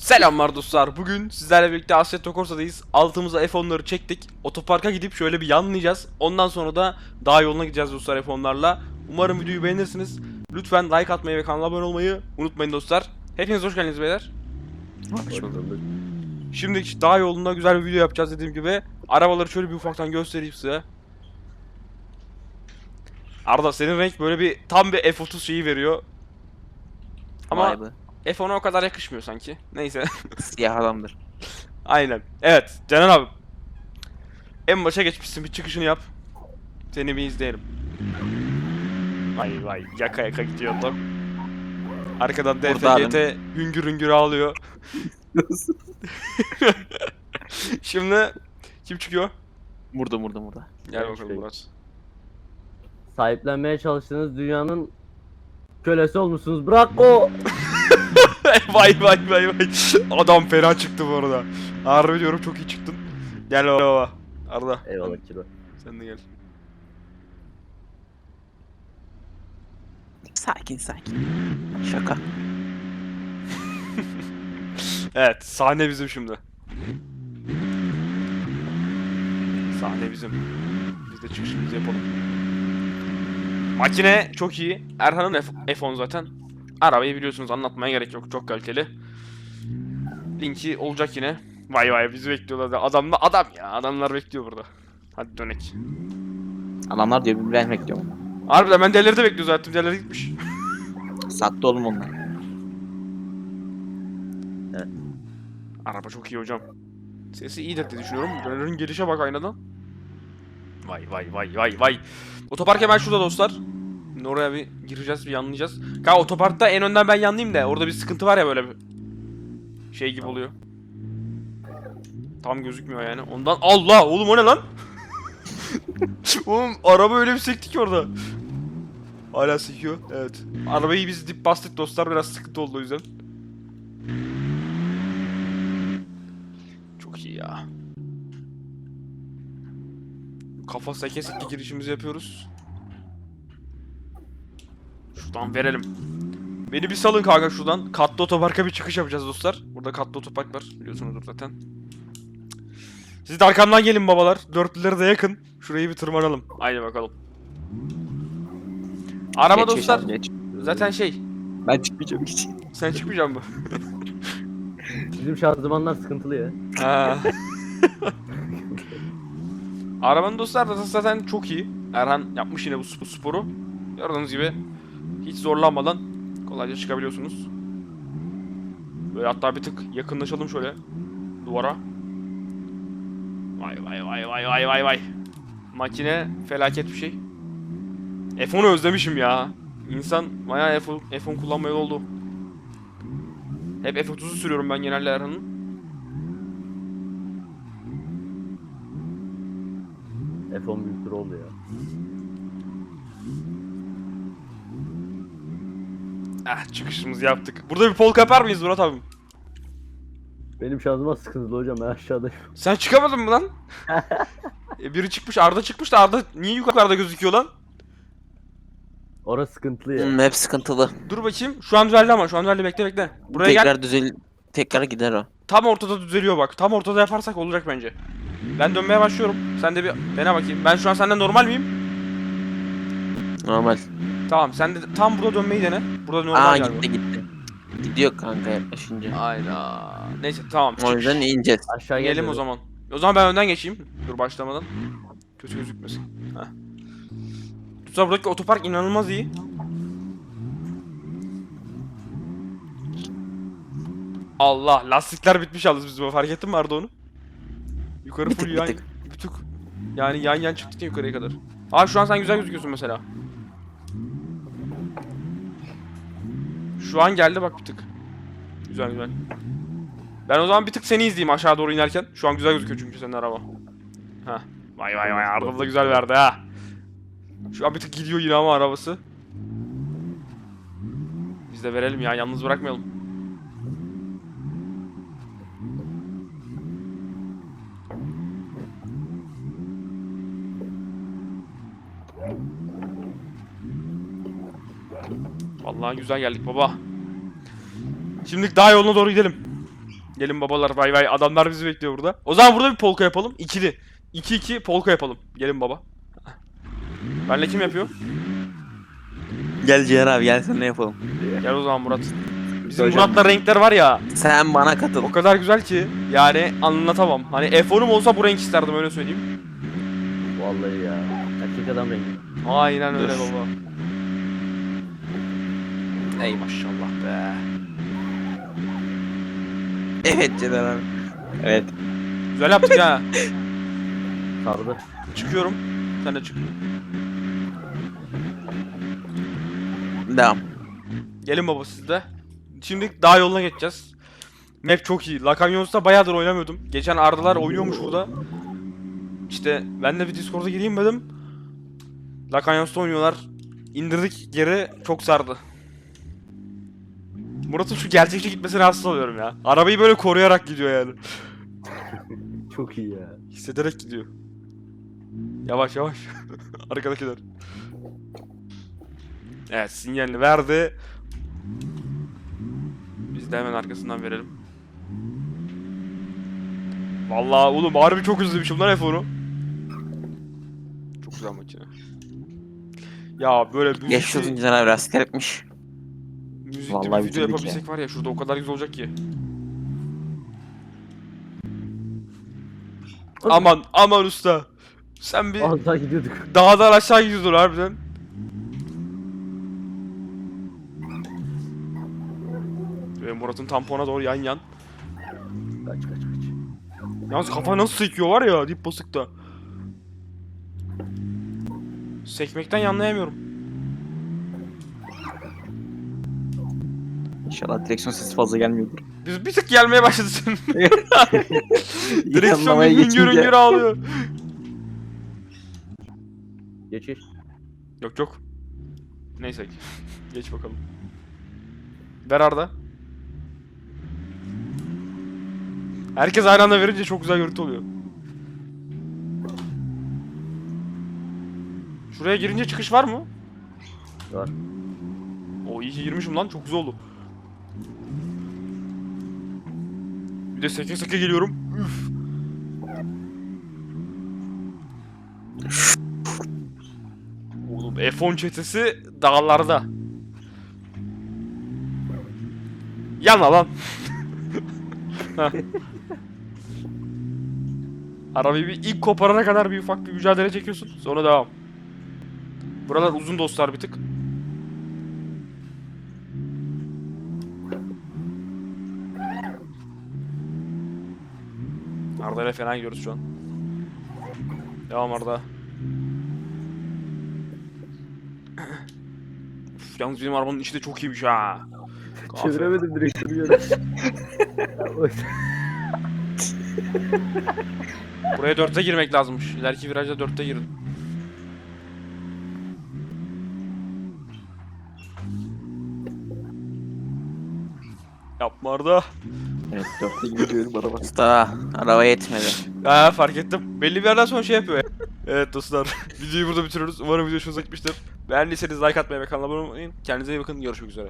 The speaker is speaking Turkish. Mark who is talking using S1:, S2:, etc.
S1: Selamlar dostlar. Bugün sizlerle birlikte Assetto Corsa'dayız. Altımıza F10'ları çektik. Otoparka gidip şöyle bir yanlayacağız. Ondan sonra da dağ yoluna gideceğiz dostlar F10'larla. Umarım videoyu beğenirsiniz. Lütfen like atmayı ve kanala abone olmayı unutmayın dostlar. Hepiniz hoş geldiniz beyler.
S2: Hoş bulduk.
S1: Şimdi dağ yolunda güzel bir video yapacağız dediğim gibi. Arabaları şöyle bir ufaktan göstereyim size. Arda senin renk böyle bir tam bir F30 şeyi veriyor. Ama
S2: Be.
S1: F10'a o kadar yakışmıyor sanki. Neyse.
S2: Siyah adamdır.
S1: Aynen. Evet. Caner abi. En başa geçmişsin. Bir çıkışını yap. Seni bir izleyelim. Vay vay. Yaka yaka gidiyor adam. Arkadan DFGT hüngür hüngür ağlıyor. Şimdi kim çıkıyor?
S2: Burada burada burada.
S1: Gel bakalım
S3: çıkayım.
S1: Murat.
S3: sahiplenmeye çalıştığınız dünyanın kölesi olmuşsunuz. Bırak o.
S1: vay vay vay vay. Adam fena çıktı bu arada. Harbi diyorum çok iyi çıktın. Gel baba. Arda.
S3: Eyvallah kilo.
S1: Sen de gel.
S2: Sakin sakin. Şaka.
S1: Evet, sahne bizim şimdi. Sahne bizim. Biz de çıkışımızı yapalım. Makine çok iyi. Erhan'ın F- F10 zaten. Arabayı biliyorsunuz anlatmaya gerek yok. Çok kaliteli. Linki olacak yine. Vay vay bizi bekliyorlar da. Adam da adam ya. Adamlar bekliyor burada. Hadi dönek.
S2: Adamlar diyor ben bekliyorum.
S1: Harbiden ben diğerleri de bekliyor zaten. Diğerleri gitmiş.
S2: Sattı oğlum onlar.
S1: Araba çok iyi hocam. Sesi iyidir diye düşünüyorum. Dönerin gelişe bak aynadan. Vay vay vay vay vay. Otopark hemen şurada dostlar. Şimdi oraya bir gireceğiz bir yanlayacağız. Kanka otoparkta en önden ben yanlayayım da orada bir sıkıntı var ya böyle bir şey gibi oluyor. Tam gözükmüyor yani. Ondan Allah oğlum o ne lan? oğlum araba öyle bir sekti ki orada. Hala sekiyor. Evet. Arabayı biz dip bastık dostlar biraz sıkıntı oldu o yüzden. Çok iyi ya. Kafa seke seke girişimizi yapıyoruz. Şuradan verelim. Beni bir salın kanka şuradan. Katlı otoparka bir çıkış yapacağız dostlar. Burada katlı otopark var. Biliyorsunuzdur zaten. Siz de arkamdan gelin babalar. Dörtlüleri de yakın. Şurayı bir tırmanalım. Haydi bakalım. Araba
S2: Geç
S1: dostlar
S2: geç.
S1: zaten şey.
S2: Ben çıkmayacağım hiç.
S1: Sen çıkmayacaksın mı?
S3: Bizim şanzımanlar sıkıntılı ya.
S1: Ha. Arabanın dostlar da zaten çok iyi. Erhan yapmış yine bu sp- sporu. Gördüğünüz gibi hiç zorlanmadan kolayca çıkabiliyorsunuz. Böyle hatta bir tık yakınlaşalım şöyle duvara. Vay vay vay vay vay vay vay. Makine felaket bir şey. F10'u özlemişim ya. İnsan bayağı F10, F10 kullanmaya oldu. Hep F30'u sürüyorum ben genelde Erhan'ın.
S3: F10 büyüktür oldu ya.
S1: Ah çıkışımızı yaptık. Burada bir polka yapar mıyız Murat abim?
S3: Benim şanzıman sıkıntılı hocam ben aşağıdayım.
S1: Sen çıkamadın mı lan? e, biri çıkmış Arda çıkmış da Arda niye yukarıda gözüküyor lan?
S3: Orası sıkıntılı ya.
S2: Hmm, hep sıkıntılı.
S1: Dur bakayım. Şu an düzeldi ama şu an düzeldi bekle bekle. Buraya
S2: tekrar
S1: gel.
S2: düzel tekrar gider o.
S1: Tam ortada düzeliyor bak. Tam ortada yaparsak olacak bence. Ben dönmeye başlıyorum. Sen de bir dene bakayım. Ben şu an senden normal miyim?
S2: Normal.
S1: Tamam sen de tam burada dönmeyi dene. Burada normal
S2: Aa
S1: galiba.
S2: gitti gitti. Gidiyor kanka yaklaşınca.
S1: Aynen. Neyse tamam.
S2: O yüzden ineceğiz.
S3: Aşağı
S1: Gelelim o zaman. O zaman ben önden geçeyim. Dur başlamadan. Kötü gözükmesin. Heh. Dostlar buradaki otopark inanılmaz iyi. Allah lastikler bitmiş yalnız bizim fark ettin mi Arda onu? Yukarı
S2: Bir
S1: full
S2: tık, bir
S1: yan,
S2: tık.
S1: bir tık. Yani yan yan çıktık ya yukarıya kadar. Aa şu an sen güzel gözüküyorsun mesela. Şu an geldi bak bir tık. Güzel güzel. Ben o zaman bir tık seni izleyeyim aşağı doğru inerken. Şu an güzel gözüküyor çünkü senin araba. Ha. Vay vay vay Arda da güzel verdi ha. Şu an bir tık gidiyor yine ama arabası. Biz de verelim ya yalnız bırakmayalım. Vallahi güzel geldik baba. Şimdi daha yoluna doğru gidelim. Gelin babalar vay vay adamlar bizi bekliyor burada. O zaman burada bir polka yapalım. İkili. 2-2 polka yapalım. Gelin baba. Benle kim yapıyor?
S2: Gel Ciğer abi gel sen ne yapalım.
S1: Gel o zaman Murat. Bizim
S3: Hocam.
S1: Murat'la renkler var ya.
S2: Sen bana katıl.
S1: O kadar güzel ki. Yani anlatamam. Hani F10'um olsa bu renk isterdim öyle söyleyeyim.
S3: Vallahi ya. Erkek adam rengi.
S1: Aynen öyle
S2: Dur.
S1: baba. Ey maşallah be.
S2: Evet Ciğer abi. Evet.
S1: Güzel yaptık ha.
S3: Sardı.
S1: Çıkıyorum. Sen de çık.
S2: Devam.
S1: Gelin baba siz de. Şimdi dağ yoluna geçeceğiz. Map çok iyi. La Canyons'ta bayağıdır oynamıyordum. Geçen Ardalar oynuyormuş burada. İşte ben de bir Discord'a gireyim dedim. La Canyons'ta oynuyorlar. İndirdik geri çok sardı. Murat'ın şu gerçekçi gitmesine rahatsız oluyorum ya. Arabayı böyle koruyarak gidiyor yani.
S3: Çok iyi ya.
S1: Hissederek gidiyor. Yavaş yavaş. Arkadakiler. Evet sinyalini verdi. Biz de hemen arkasından verelim. Vallahi oğlum harbi çok özlemişim lan F10'u. Çok güzel makine. Ya böyle müzikli,
S2: Geçiyorsun Ciğer abi asker etmiş.
S1: Müzikli
S2: Vallahi
S1: bir video
S2: bitirdik
S1: yapabilsek var ya şurada o kadar güzel olacak ki. Aman aman usta. Sen bir
S3: Az daha gidiyorduk.
S1: dağdan aşağı gidiyordun harbiden. Ve Murat'ın tampona doğru yan yan.
S3: Kaç kaç kaç.
S1: Yalnız kafa nasıl sekiyor var ya dip basıkta. Sekmekten yanlayamıyorum.
S4: İnşallah direksiyon sesi fazla gelmiyordur.
S1: Biz bir tık gelmeye başladı senin. Direksiyon bir hüngür
S4: geçince-
S1: hüngür ağlıyor.
S3: Geçiş.
S1: Yok yok. Neyse. Geç bakalım. Ver Arda. Herkes aynı anda verince çok güzel görüntü oluyor. Şuraya girince çıkış var mı?
S3: Var.
S1: O iyi ki girmişim lan çok güzel oldu. Bir de seke seke geliyorum. Üf. Oğlum F10 çetesi dağlarda. Yanma lan. Arabayı bir ilk koparana kadar bir ufak bir mücadele çekiyorsun. Sonra devam. Buralar uzun dostlar bir tık. Arda ile fena gidiyoruz şu an. Devam Arda. Üf, yalnız benim arabanın içi de çok iyiymiş ha.
S3: Çeviremedim direksiyonu yöne.
S1: Buraya dörtte girmek lazımmış. İleriki virajda dörtte girin. Yapma Arda.
S4: Evet dörtte gidiyorum araba.
S2: Usta araba yetmedi.
S1: Ha fark ettim. Belli bir yerden sonra şey yapıyor ya. Evet dostlar. videoyu burada bitiriyoruz. Umarım video hoşunuza gitmiştir. Beğendiyseniz like atmayı ve kanala abone olmayı unutmayın. Kendinize iyi bakın. Görüşmek üzere.